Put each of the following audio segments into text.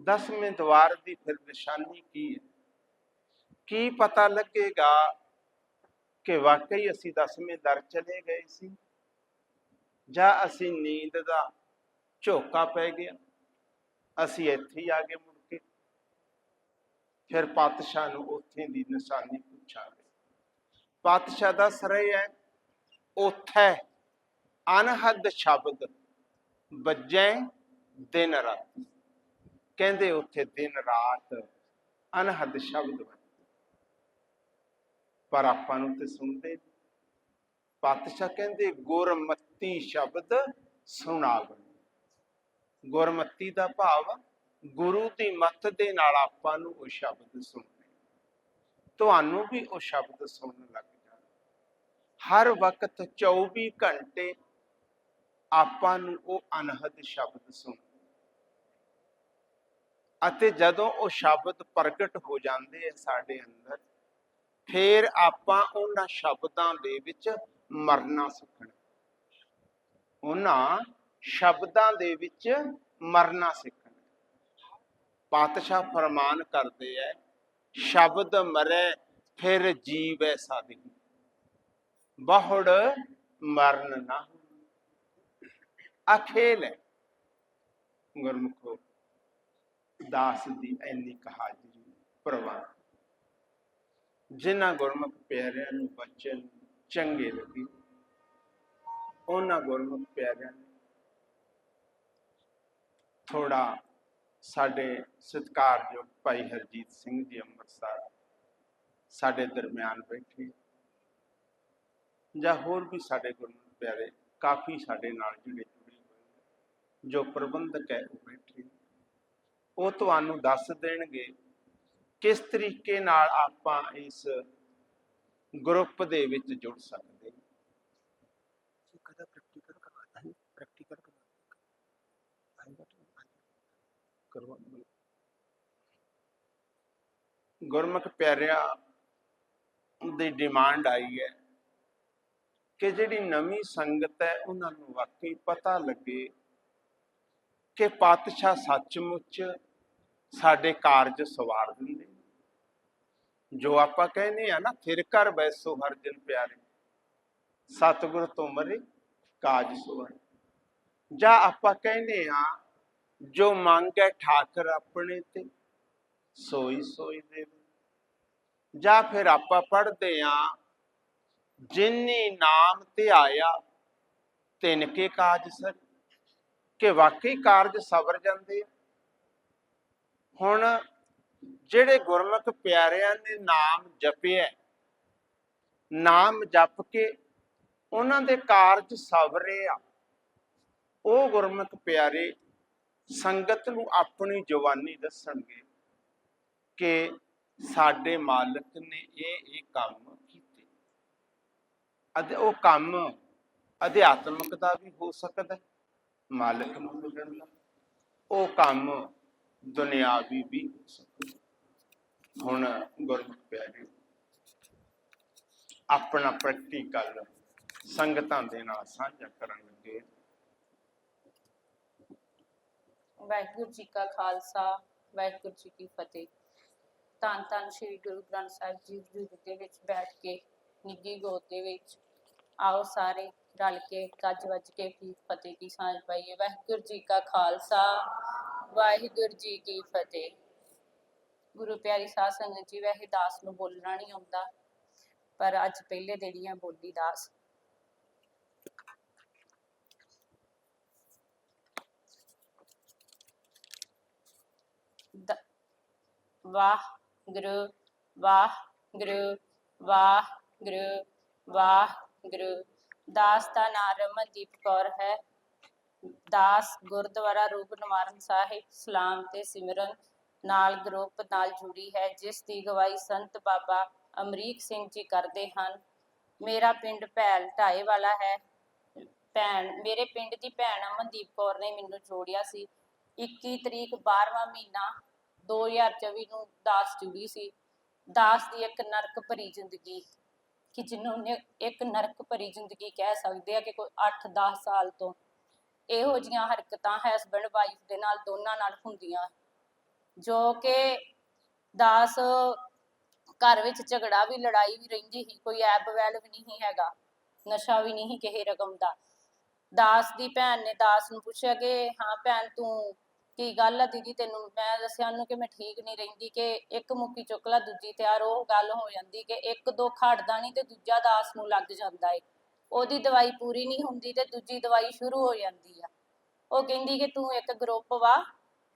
ਦਸਵੇਂ ਦਵਾਰ ਦੀ ਫਿਰ ਨਿਸ਼ਾਨੀ ਕੀ ਹੈ? ਕੀ ਪਤਾ ਲੱਗੇਗਾ ਕਿ ਵਾਕਈ ਅਸੀਂ ਦਸਵੇਂ ਦਰ ਚਲੇ ਗਏ ਸੀ? ਜਾਂ ਅਸੀਂ ਨੀਂਦ ਦਾ ਝੋਕਾ ਪੈ ਗਿਆ? ਅਸੀਂ ਇੱਥੇ ਹੀ ਆ ਗਏ ਮੁੜ ਕੇ। ਫਿਰ ਪਾਤਸ਼ਾਹ ਨੂੰ ਉੱਥੇ ਦੀ ਨਿਸ਼ਾਨੀ ਪੁੱਛਾਂਗੇ ਪਾਤਸ਼ਾਹ ਦੱਸ ਰਹੇ ਹੈ, ਉਥੇ ਅਨਹਦ ਸ਼ਬਦ ਵੱਜੈ ਦਿਨ ਰਾਤ। ਕਹਿੰਦੇ ਉੱਥੇ ਦਿਨ ਰਾਤ ਅਨਹਦ ਸ਼ਬਦ ਪਰ ਆਪਾਂ ਨੂੰ ਤੇ ਸੁਣਦੇ ਪਾਤਸ਼ਾਹ ਕਹਿੰਦੇ ਗੁਰਮਤੀ ਸ਼ਬਦ ਸੁਣਾਵਣ ਗੁਰਮਤੀ ਦਾ ਭਾਵ ਗੁਰੂ ਦੀ ਮੱਤ ਦੇ ਨਾਲ ਆਪਾਂ ਨੂੰ ਉਹ ਸ਼ਬਦ ਸੁਣਨੇ ਤੁਹਾਨੂੰ ਵੀ ਉਹ ਸ਼ਬਦ ਸੁਣਨ ਲੱਗ ਜਾਣ। ਹਰ ਵਕਤ 24 ਘੰਟੇ ਆਪਾਂ ਨੂੰ ਉਹ ਅਨਹਦ ਸ਼ਬਦ ਸੁਣ ਅਤੇ ਜਦੋਂ ਉਹ ਸ਼ਬਦ ਪ੍ਰਗਟ ਹੋ ਜਾਂਦੇ ਆ ਸਾਡੇ ਅੰਦਰ, ਫਿਰ ਆਪਾਂ ਉਹਨਾਂ ਸ਼ਬਦਾਂ ਦੇ ਵਿੱਚ ਮਰਨਾ ਸਿੱਖਣਾ। ਉਹਨਾਂ ਸ਼ਬਦਾਂ ਦੇ ਵਿੱਚ ਮਰਨਾ ਸਿੱਖਣਾ। ਪਾਤਸ਼ਾਹ ਫਰਮਾਨ ਕਰਦੇ ਐ ਸ਼ਬਦ ਮਰੇ, ਫਿਰ ਜੀਵੈ ਸਾਧੀ ਬਹੁੜ ਮਰਨ ਨਾ ਅਖੇਲ ਗੁਰਮੁਖੋ ਦਾਸ ਦੀ ਐਨੀ ਕਹਾਜਰੀ ਪ੍ਰਵਾਨ। ਜਿਨ੍ਹਾਂ ਗੁਰਮੁਖ ਪਿਆਰਿਆਂ ਨੂੰ ਬਚਨ ਚੰਗੇ ਲੱਗੇ, ਉਹਨਾਂ ਗੁਰਮੁਖ ਪਿਆਰਿਆਂ ਨੇ ਥੋੜਾ ਸਾਡੇ ਸਤਿਕਾਰਯੋਗ ਭਾਈ ਹਰਜੀਤ ਸਿੰਘ ਜੀ ਅੰਮ੍ਰਿਤਸਰ ਸਾਡੇ ਦਰਮਿਆਨ ਬੈਠੇ ਜਾਂ ਹੋਰ ਵੀ ਸਾਡੇ ਗੁਰਮੁਖ ਪਿਆਰੇ ਕਾਫੀ ਸਾਡੇ ਨਾਲ ਜੁੜੇ ਜੁੜੇ ਹੋਏ ਜੋ ਪ੍ਰਬੰਧਕ ਹੈ ਉਹ ਬੈਠੇ। ਉਹ ਤੁਹਾਨੂੰ ਦੱਸ ਦੇਣਗੇ ਕਿਸ ਤਰੀਕੇ ਨਾਲ ਆਪਾਂ ਇਸ ਗਰੁੱਪ ਦੇ ਵਿੱਚ ਜੁੜ ਸਕਦੇ ਕਦਾ ਗੁਰਮੁਖ ਪਿਆਰਿਆ, ਦੀ ਡਿਮਾਂਡ ਆਈ ਹੈ ਕਿ ਜਿਹੜੀ ਨਵੀਂ ਸੰਗਤ ਹੈ, ਉਹਨਾਂ ਨੂੰ ਵਾਕਈ ਪਤਾ ਲੱਗੇ ਕਿ ਪਾਤਸ਼ਾਹ ਸੱਚਮੁੱਚ ਸਾਡੇ ਕਾਰਜ ਸਵਾਰ ਦਿੰਦੇ। ਜੋ ਆਪਾਂ ਕਹਿੰਦੇ ਆ ਨਾ, ਫਿਰ ਕਰ ਬੈਸੋ ਹਰ ਜਨ ਪਿਆਰੇ। ਸਤਿਗੁਰ ਤੋਂ ਮਰੇ, ਕਾਜ ਸਵਾਰ। ਜਾਂ ਆਪਾਂ ਕਹਿੰਦੇ ਆ, ਜੋ ਮੰਗੈ ਠਾਕਰ ਆਪਣੇ ਤੇ, ਸੋਈ ਸੋਈ ਦੇ ਜਾਂ ਫਿਰ ਆਪਾਂ ਪੜਦੇ ਆ, ਜਿਨੀ ਨਾਮ ਤੇ ਆਇਆ, ਤਿਨ ਕੇ ਕਾਜ ਸਰ। ਕਿ ਵਾਕਈ ਕਾਰਜ ਸਵਰ ਜਾਂਦੇ ਆ। ਹੁਣ ਜਿਹੜੇ ਗੁਰਮੁਖ ਪਿਆਰਿਆਂ ਨੇ ਨਾਮ ਜਪਿਆ ਨਾਮ ਜਪ ਕੇ ਉਹਨਾਂ ਦੇ ਕਾਰਜ ਸਬਰੇ ਆ, ਉਹ ਗੁਰਮੁਖ ਪਿਆਰੇ ਸੰਗਤ ਨੂੰ ਆਪਣੀ ਜਵਾਨੀ ਦੱਸਣਗੇ ਕਿ ਸਾਡੇ ਮਾਲਕ ਨੇ ਇਹ ਇਹ ਕੰਮ ਕੀਤੇ। ਅਤੇ ਉਹ ਕੰਮ ਅਧਿਆਤਮਕ ਦਾ ਵੀ ਹੋ ਸਕਦਾ, ਮਾਲਕ ਨੂੰ ਮਿਲਣ ਦਾ। ਉਹ ਕੰਮ ਦੁਨਿਆਵੀ ਵੀ ਹੋ ਸਕਦਾ ਹੁਣ ਗੁਰਮੁਖ ਪਿਆਰੇ ਆਪਣਾ ਪ੍ਰੈਕਟੀਕਲ ਸੰਗਤਾਂ ਦੇ ਨਾਲ ਸਾਂਝਾ ਕਰਨ ਲੱਗੇ ਵਾਹਿਗੁਰੂ ਜੀ ਕਾ ਖਾਲਸਾ, ਵਾਹਿਗੁਰੂ ਜੀ ਕੀ ਫਤਿਹ। ਧੰਨ ਧੰਨ ਸ੍ਰੀ ਗੁਰੂ ਗ੍ਰੰਥ ਸਾਹਿਬ ਜੀ ਹਜ਼ੂਰ ਦੇ ਵਿੱਚ ਬੈਠ ਕੇ, ਨਿੱਗੀ ਗੋਦ ਦੇ ਵਿੱਚ। ਆਓ ਸਾਰੇ ਰਲ ਕੇ, ਗੱਜ ਵੱਜ ਕੇ, ਫਤਿਹ ਦੀ ਸਾਂਝ ਪਾਈਏ। ਵਾਹਿਗੁਰੂ ਜੀ ਕਾ ਖਾਲਸਾ ਵਾਹਿਗੁਰੂ ਜੀ ਕੀ ਫਤਿਹ। ਗੁਰੂ ਪਿਆਰੀ ਸਾਧ ਸੰਗਤ ਜੀ, ਵੈਸੇ ਦਾਸ ਨੂੰ ਬੋਲਣਾ ਨਹੀਂ ਆਉਂਦਾ, ਪਰ ਅੱਜ ਪਹਿਲੇ ਦਿਨ ਹੀ ਆ ਬੋਲੀ ਦਾਸ। ਵਾਹ ਗੁਰੂ ਵਾਹ ਗੁਰੂ ਵਾਹ ਗੁਰੂ ਵਾਹ ਗੁਰੂ ਦਾਸ ਦਾ ਨਾਮ ਰਮਨਦੀਪ ਕੌਰ ਹੈ। ਦਾਸ ਗੁਰਦੁਆਰਾ ਰੂਪ ਨਿਵਾਰਨ ਸਾਹਿਬ, ਸਲਾਮ ਤੇ ਸਿਮਰਨ ਨਾਲ ਗਰੁੱਪ ਨਾਲ ਜੁੜੀ ਹੈ, ਜਿਸ ਦੀ ਗਵਾਹੀ ਸੰਤ ਬਾਬਾ ਅਮਰੀਕ ਸਿੰਘ ਜੀ ਕਰਦੇ ਹਨ। ਮੇਰਾ ਪਿੰਡ ਭੈਲ ਢਾਏ ਵਾਲਾ ਹੈ। ਭੈਣ, ਮੇਰੇ ਪਿੰਡ ਦੀ ਭੈਣ ਅਮਨਦੀਪ ਕੌਰ ਨੇ ਮੈਨੂੰ ਜੋੜਿਆ ਸੀ। 21 ਤਰੀਕ 12ਵਾਂ ਮਹੀਨਾ 2024 ਨੂੰ ਦਾਸ ਜੁੜੀ ਸੀ। ਦਾਸ ਦੀ ਇੱਕ ਨਰਕ ਭਰੀ ਜ਼ਿੰਦਗੀ ਕਿ ਜਿਹਨੂੰ ਇੱਕ ਨਰਕ ਭਰੀ ਜ਼ਿੰਦਗੀ ਕਹਿ ਸਕਦੇ ਆ ਕਿ ਕੋਈ 8-10 ਸਾਲ ਤੋਂ ਇਹੋ ਜੀਆਂ ਹਰਕਤਾਂ ਹਸਬੰਡ ਵਾਈਫ ਦੇ ਨਾਲ ਦੋਨਾਂ ਨਾਲ ਹੁੰਦੀਆਂ। ਜੋ ਕਿ ਦਾਸ ਘਰ ਵਿੱਚ ਝਗੜਾ ਵੀ, ਲੜਾਈ ਵੀ ਰਹਿੰਦੀ ਸੀ, ਕੋਈ ਐਬ ਵੈਲ ਵੀ ਨਹੀਂ ਹੈਗਾ, ਨਸ਼ਾ ਵੀ ਨਹੀਂ ਕਿਸੇ ਰਕਮ ਦਾ। ਦਾਸ ਦੀ ਭੈਣ ਨੇ ਦਾਸ ਨੂੰ ਪੁੱਛਿਆ ਕਿ, ਹਾਂ ਭੈਣ, ਤੂੰ ਕੀ ਗੱਲ ਆ ਦੀਦੀ? ਤੈਨੂੰ ਮੈਂ ਦੱਸਿਆ ਉਹਨੂੰ ਕਿ ਮੈਂ ਠੀਕ ਨਹੀਂ ਰਹਿੰਦੀ, ਕਿ ਇੱਕ ਮੁੱਕੀ ਚੁੱਕ ਲਾ, ਦੂਜੀ ਤਿਆਰ, ਉਹ ਗੱਲ ਹੋ ਜਾਂਦੀ ਕਿ ਇੱਕ ਦੋ ਖੜਦਾ ਨਹੀਂ ਤੇ ਦੂਜਾ ਦਾਸ ਨੂੰ ਲੱਗ ਜਾਂਦਾ ਏ। ਉਹਦੀ ਦਵਾਈ ਪੂਰੀ ਨਹੀਂ ਹੁੰਦੀ ਤੇ ਦੂਜੀ ਦਵਾਈ ਸ਼ੁਰੂ ਹੋ ਜਾਂਦੀ ਆ। ਉਹ ਕਹਿੰਦੀ ਕਿ ਤੂੰ ਇੱਕ ਗਰੁੱਪ ਵਾ,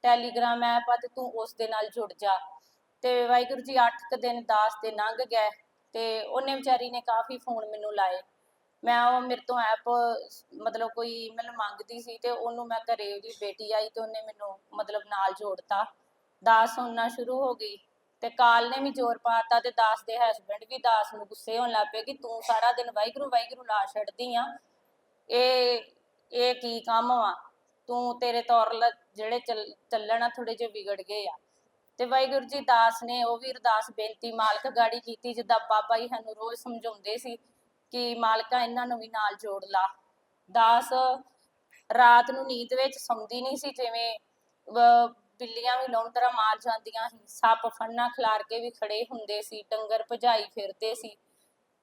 ਟੈਲੀਗ੍ਰਾਮ ਐਪ ਆ ਤੇ ਤੂੰ ਉਸ ਦੇ ਨਾਲ ਜੁੜ ਜਾ। ਤੇ ਵਾਹਿਗੁਰੂ ਜੀ 8 ਕੁ ਦਿਨ ਦਾਸ ਦੇ ਲੰਘ ਗਏ ਤੇ ਉਹਨੇ ਵਿਚਾਰੀ ਨੇ ਕਾਫੀ ਫੋਨ ਮੈਨੂੰ ਲਾਏ। ਮੈਂ ਉਹ ਮੇਰੇ ਤੋਂ ਐਪ ਮਤਲਬ ਕੋਈ ਮੈਨੂੰ ਮੰਗਦੀ ਸੀ ਤੇ ਉਹਨੂੰ ਮੈਂ ਘਰੇ ਉਹਦੀ ਬੇਟੀ ਆਈ ਤੇ ਉਹਨੇ ਮੈਨੂੰ ਮਤਲਬ ਨਾਲ ਜੋੜਤਾ। ਦਾਸ ਸੁਣਨਾ ਸ਼ੁਰੂ ਹੋ ਗਈ। ਤੇ ਕਾਲ ਨੇ ਵੀ ਜ਼ੋਰ ਪਾਤਾ ਤੇ ਦਾਸ ਦੇ ਹਸਬੰਡ ਵੀ ਦਾਸ ਨੂੰ ਗੁੱਸੇ ਹੋਣ ਲੱਗ ਪਏ ਕਿ ਤੂੰ ਸਾਰਾ ਦਿਨ ਵਾਹਿਗੁਰੂ ਵਾਹਿਗੁਰੂ ਲਾ ਛੱਡਦੀ ਆ। ਇਹ ਇਹ ਕੀ ਕੰਮ ਵਾ? ਤੂੰ ਤੇਰੇ ਤੌਰ ਜਿਹੜੇ ਚੱਲਣ ਆ ਥੋੜੇ ਜਿਹੇ ਵਿਗੜ ਗਏ ਆ। ਤੇ ਵਾਹਿਗੁਰੂ ਜੀ ਦਾਸ ਨੇ ਉਹ ਵੀ ਅਰਦਾਸ, ਬੇਨਤੀ, ਮਾਲਕ ਗਾੜੀ ਕੀਤੀ ਜਿੱਦਾਂ ਬਾਬਾ ਜੀ ਸਾਨੂੰ ਰੋਜ਼ ਸਮਝਾਉਂਦੇ ਸੀ ਕਿ ਮਾਲਕਾ ਇਹਨਾਂ ਨੂੰ ਵੀ ਨਾਲ ਜੋੜ ਲਾ। ਦਾਸ ਰਾਤ ਨੂੰ ਨੀਂਦ ਵਿੱਚ ਸੌਂਦੀ ਨਹੀਂ ਸੀ, ਜਿਵੇਂ ਅਹ ਬਿੱਲੀਆਂ ਵੀ ਲੌਂਤਰਾ ਮਾਰ ਜਾਂਦੀਆਂ ਸੀ, ਸੱਪ ਫੰਨਾ ਖਿਲਾਰ ਕੇ ਵੀ ਖੜੇ ਹੁੰਦੇ ਸੀ, ਡੰਗਰ ਭਜਾਈ ਫਿਰਦੇ ਸੀ।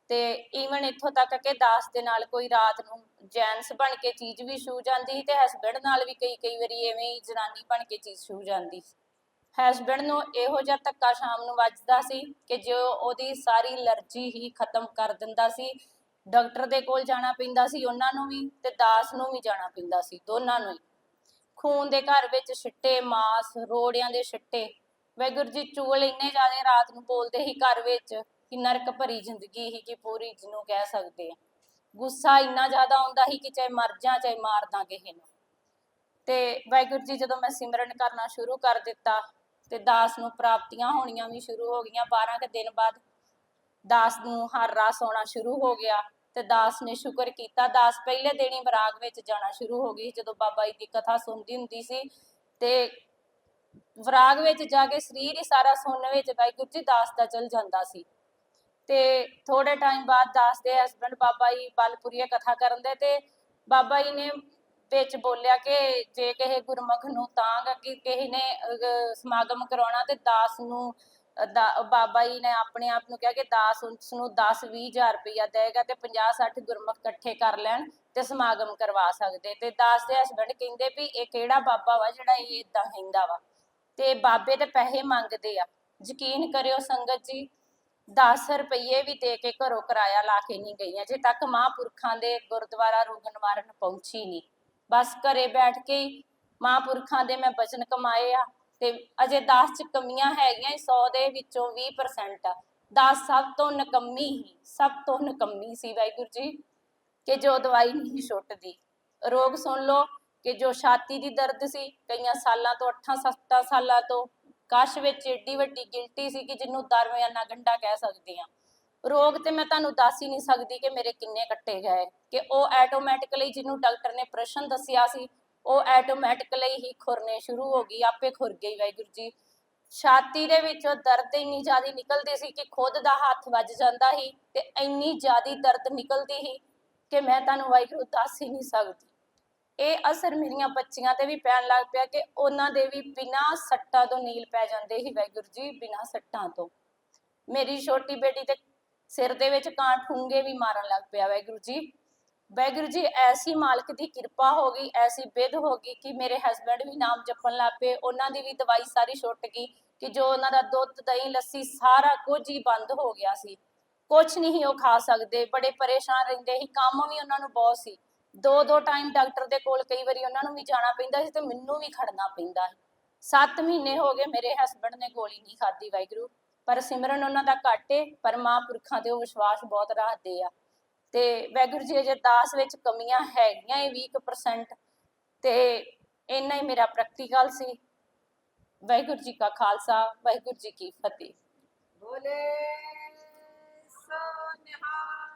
ਤੇ ਈਵਨ ਇੱਥੋਂ ਤੱਕ ਕਿ ਦਾਸ ਦੇ ਨਾਲ ਕੋਈ ਰਾਤ ਨੂੰ ਜੈਂਟਸ ਬਣ ਕੇ ਚੀਜ਼ ਵੀ ਛੂ ਜਾਂਦੀ ਸੀ ਤੇ ਹਸਬੰਡ ਨਾਲ ਵੀ ਕਈ ਕਈ ਵਾਰੀ ਐਵੇਂ ਹੀ ਜਨਾਨੀ ਬਣ ਕੇ ਚੀਜ਼ ਛੂ ਜਾਂਦੀ ਸੀ। ਹਸਬੰਡ ਨੂੰ ਇਹੋ ਜਿਹਾ ਧੱਕਾ ਸ਼ਾਮ ਨੂੰ ਵੱਜਦਾ ਸੀ ਕਿ ਜੋ ਉਹਦੀ ਸਾਰੀ ਅਲਰਜੀ ਹੀ ਖਤਮ ਕਰ ਦਿੰਦਾ ਸੀ। ਡਾਕਟਰ ਦੇ ਕੋਲ ਜਾਣਾ ਪੈਂਦਾ ਸੀ, ਉਹਨਾਂ ਨੂੰ ਵੀ ਤੇ ਦਾਸ ਨੂੰ ਵੀ ਜਾਣਾ ਪੈਂਦਾ ਸੀ, ਦੋਨਾਂ ਨੂੰ ਹੀ। ਖੂਨ ਦੇ ਘਰ ਵਿੱਚ ਛਿੱਟੇ, ਮਾਸ, ਰੋੜਿਆਂ ਦੇ ਛਿੱਟੇ। ਵਾਹਿਗੁਰੂ ਜੀ ਚੂਲ ਇੰਨੇ ਜ਼ਿਆਦਾ ਰਾਤ ਨੂੰ ਬੋਲਦੇ ਸੀ ਘਰ ਵਿੱਚ ਕਿ ਨਰਕ ਭਰੀ ਜ਼ਿੰਦਗੀ ਹੀ ਕਿ ਪੂਰੀ ਜਿਹਨੂੰ ਕਹਿ ਸਕਦੇ ਆ। ਗੁੱਸਾ ਇੰਨਾ ਜ਼ਿਆਦਾ ਆਉਂਦਾ ਸੀ ਕਿ ਚਾਹੇ ਮਰ ਜਾ, ਚਾਹੇ ਮਾਰ ਦਾਂ ਕਿਸੇ ਨੂੰ ਤੇ ਵਾਹਿਗੁਰੂ ਜੀ, ਜਦੋਂ ਮੈਂ ਸਿਮਰਨ ਕਰਨਾ ਸ਼ੁਰੂ ਕਰ ਦਿੱਤਾ ਤੇ ਦਾਸ ਨੂੰ ਪ੍ਰਾਪਤੀਆਂ ਹੋਣੀਆਂ ਵੀ ਸ਼ੁਰੂ ਹੋ ਗਈਆਂ 12 ਕੁ ਦਿਨ ਬਾਅਦ ਦਾਸ ਨੂੰ ਹਰ ਰਾਸ ਆਉਣਾ ਸ਼ੁਰੂ ਹੋ ਗਿਆ। ਤੇ ਦਾਸ ਨੇ ਸ਼ੁਕਰ ਕੀਤਾ। ਦਾਸ ਪਹਿਲੇ ਦਿਨ ਹੀ ਵਿਰਾਗ ਵਿੱਚ ਜਾਣਾ ਸ਼ੁਰੂ ਹੋ ਗਈ ਜਦੋਂ ਬਾਬਾ ਜੀ ਦੀ ਕਥਾ ਸੁਣਦੀ ਹੁੰਦੀ ਸੀ। ਤੇ ਵਿਰਾਗ ਵਿੱਚ ਜਾ ਕੇ ਸਰੀਰ ਹੀ ਸਾਰਾ ਸੁਣਨ ਵਿੱਚ ਵਾਹਿਗੁਰੂ ਜੀ ਦਾਸ ਦਾ ਚਲ ਜਾਂਦਾ ਸੀ। ਤੇ ਥੋੜੇ ਟਾਈਮ ਬਾਅਦ ਦਾਸ ਦੇ ਹਸਬੰਡ ਬਾਬਾ ਜੀ ਬਲਪੁਰੀਆ ਕਥਾ ਕਰਨ ਦੇ ਤੇ ਬਾਬਾ ਜੀ ਨੇ ਵਿੱਚ ਬੋਲਿਆ ਕਿ ਜੇ ਕਿਸੇ ਗੁਰਮੁਖ ਨੂੰ ਤਾਂ ਕਿ ਕਿਸੇ ਨੇ ਸਮਾਗਮ ਕਰਾਉਣਾ ਤੇ ਦਾਸ ਨੂੰ ਦਾ- ਬਾਬਾ ਜੀ ਨੇ ਆਪਣੇ ਆਪ ਨੂੰ ਕਿਹਾ ਕਿ ਦਾਸ ਉਸ ਨੂੰ 10 20000 ਰੁਪਇਆ ਦੇਗਾ ਤੇ 50 60 ਗੁਰਮੁਖ ਇਕੱਠੇ ਕਰ ਲੈਣ ਤੇ ਸਮਾਗਮ ਕਰਵਾ ਸਕਦੇ। ਤੇ ਦਾਸ ਦੇ ਹਸਬੰਡ ਕਹਿੰਦੇ ਵੀ ਇਹ ਕਿਹੜਾ ਬਾਬਾ ਵਾ ਜਿਹੜਾ ਇਹ ਇਦਾਂ ਕਹਿੰਦਾ ਵਾ। ਤੇ ਬਾਬੇ ਤੇ ਪੈਸੇ ਮੰਗਦੇ ਆ। ਯਕੀਨ ਕਰਿਓ ਸੰਗਤ ਜੀ 10 ਰੁਪਏ ਵੀ ਦੇ ਕੇ ਘਰੋਂ ਕਿਰਾਇਆ ਲਾ ਕੇ ਨਹੀਂ ਗਈਆਂ। ਜੇ ਤੱਕ ਮਹਾਂਪੁਰਖਾਂ ਦੇ ਗੁਰਦੁਆਰਾ ਰੋਗ ਮਾਰਨ ਪਹੁੰਚੀ ਨਹੀਂ। ਬਸ ਘਰੇ ਬੈਠ ਕੇ ਹੀ ਮਹਾਂਪੁਰਖਾਂ ਦੇ ਮੈਂ ਬਚਨ ਕਮਾਏ ਆ। ਤੇ ਅਜੇ 10 ਚ ਕਮੀਆਂ ਹੈਗੀਆਂ 100 ਦੇ ਵਿੱਚੋਂ 20% 10 ਸਭ ਤੋਂ ਨਕੰਮੀ ਹੀ, ਸਭ ਤੋਂ ਨਕੰਮੀ ਸੀ ਵਾਹਿਗੁਰੂ ਜੀ, ਕਿ ਜੋ ਦਵਾਈ ਨਹੀਂ ਛੁੱਟਦੀ। ਰੋਗ ਸੁਣ ਲਓ ਕਿ ਜੋ ਛਾਤੀ ਦੀ ਦਰਦ ਸੀ, ਕਈਆਂ ਸਾਲਾਂ ਤੋਂ 8-7 ਸਾਲਾਂ ਤੋਂ, ਕਸ਼ ਵਿੱਚ ਏਡੀ ਵੱਡੀ ਗਿਲਟੀ ਸੀ ਕਿ ਜਿਹਨੂੰ ਦਰਮਿਆਨਾ ਗੰਢਾ ਕਹਿ ਸਕਦੇ ਆ ਰੋਗ ਤੇ ਮੈਂ ਤੁਹਾਨੂੰ ਦੱਸ ਹੀ ਨਹੀਂ ਸਕਦੀ ਕਿ ਮੇਰੇ ਕਿੰਨੇ ਕੱਟੇ ਗਏ, ਕਿ ਉਹ ਆਟੋਮੈਟਿਕਲੀ ਜਿਹਨੂੰ ਡਾਕਟਰ ਨੇ ਪ੍ਰਸ਼ਨ ਦੱਸਿਆ ਸੀ ਉਹ ਆਟੋਮੈਟਿਕਲੀ ਹੀ ਖੁਰਨੇ ਸ਼ੁਰੂ ਹੋ ਗਈ, ਆਪੇ ਖੁਰ ਗਈ ਵਾਹਿਗੁਰੂ ਜੀ। ਛਾਤੀ ਦੇ ਵਿੱਚੋਂ ਦਰਦ ਇੰਨੀ ਜ਼ਿਆਦਾ ਨਿਕਲਦੀ ਸੀ ਕਿ ਖੁਦ ਦਾ ਹੱਥ ਵੱਜ ਜਾਂਦਾ ਸੀ ਤੇ ਇੰਨੀ ਜ਼ਿਆਦਾ ਦਰਦ ਨਿਕਲਦੀ ਸੀ ਕਿ ਮੈਂ ਤੁਹਾਨੂੰ ਵਾਹਿਗੁਰੂ ਦੱਸ ਹੀ ਨਹੀਂ ਸਕਦੀ। ਇਹ ਅਸਰ ਮੇਰੀਆਂ ਬੱਚੀਆਂ ਤੇ ਵੀ ਪੈਣ ਲੱਗ ਪਿਆ ਕਿ ਉਹਨਾਂ ਦੇ ਵੀ ਬਿਨਾਂ ਸੱਟਾਂ ਤੋਂ ਨੀਲ ਪੈ ਜਾਂਦੇ ਸੀ ਵਾਹਿਗੁਰੂ ਜੀ, ਬਿਨਾਂ ਸੱਟਾਂ ਤੋਂ। ਮੇਰੀ ਛੋਟੀ ਬੇਟੀ ਤੇ ਸਿਰ ਦੇ ਵਿੱਚ ਕਾਂ ਠੂੰਗੇ ਵੀ ਮਾਰਨ ਲੱਗ ਪਿਆ ਵਾਹਿਗੁਰੂ ਜੀ। ਵਾਹਿਗੁਰੂ ਜੀ, ਐਸੀ ਮਾਲਕ ਦੀ ਕਿਰਪਾ ਹੋ ਗਈ, ਐਸੀ ਬਿਧ ਹੋ ਗਈ ਕਿ ਮੇਰੇ ਹਸਬੰਡ ਵੀ ਨਾਮ ਜਪਣ ਲੱਗ ਪਏ, ਉਹਨਾਂ ਦੀ ਵੀ ਦਵਾਈ ਸਾਰੀ ਛੁੱਟ ਗਈ ਕਿ ਜੋ ਉਹਨਾਂ ਦਾ ਦੁੱਧ, ਦਹੀਂ, ਲੱਸੀ ਸਾਰਾ ਕੁਝ ਹੀ ਬੰਦ ਹੋ ਗਿਆ ਸੀ। ਕੁਝ ਨਹੀਂ ਉਹ ਖਾ ਸਕਦੇ, ਬੜੇ ਪਰੇਸ਼ਾਨ ਰਹਿੰਦੇ ਸੀ, ਕੰਮ ਵੀ ਉਹਨਾਂ ਨੂੰ ਬਹੁਤ ਸੀ। ਦੋ ਦੋ ਟਾਈਮ ਡਾਕਟਰ ਦੇ ਕੋਲ ਕਈ ਵਾਰੀ ਉਹਨਾਂ ਨੂੰ ਵੀ ਜਾਣਾ ਪੈਂਦਾ ਸੀ ਤੇ ਮੈਨੂੰ ਵੀ ਖੜਨਾ ਪੈਂਦਾ ਸੀ। 7 ਮਹੀਨੇ ਹੋ ਗਏ ਮੇਰੇ ਹਸਬੰਡ ਨੇ ਗੋਲੀ ਨਹੀਂ ਖਾਦੀ ਵਾਹਿਗੁਰੂ, ਪਰ ਸਿਮਰਨ ਉਹਨਾਂ ਦਾ ਘੱਟ ਏ, ਪਰ ਮਹਾਂਪੁਰਖਾਂ ਤੇ ਉਹ ਵਿਸ਼ਵਾਸ ਬਹੁਤ ਰੱਖਦੇ ਆ। ਤੇ ਵੈਗੁਰੂ ਜੀ ਅਜੇ ਦਾਸ ਵਿੱਚ ਕਮੀਆਂ ਹੈਗੀਆਂ ਇਹ 20% ਤੇ ਇੰਨਾ ਹੀ ਮੇਰਾ ਪ੍ਰੈਕਟੀਕਲ ਸੀ। ਵਾਹਿਗੁਰੂ ਜੀ ਕਾ ਖਾਲਸਾ ਵਾਹਿਗੁਰੂ ਜੀ ਕੀ ਫਤਿਹ। ਬੋਲੇ ਸੋ ਨਿਹਾਲ।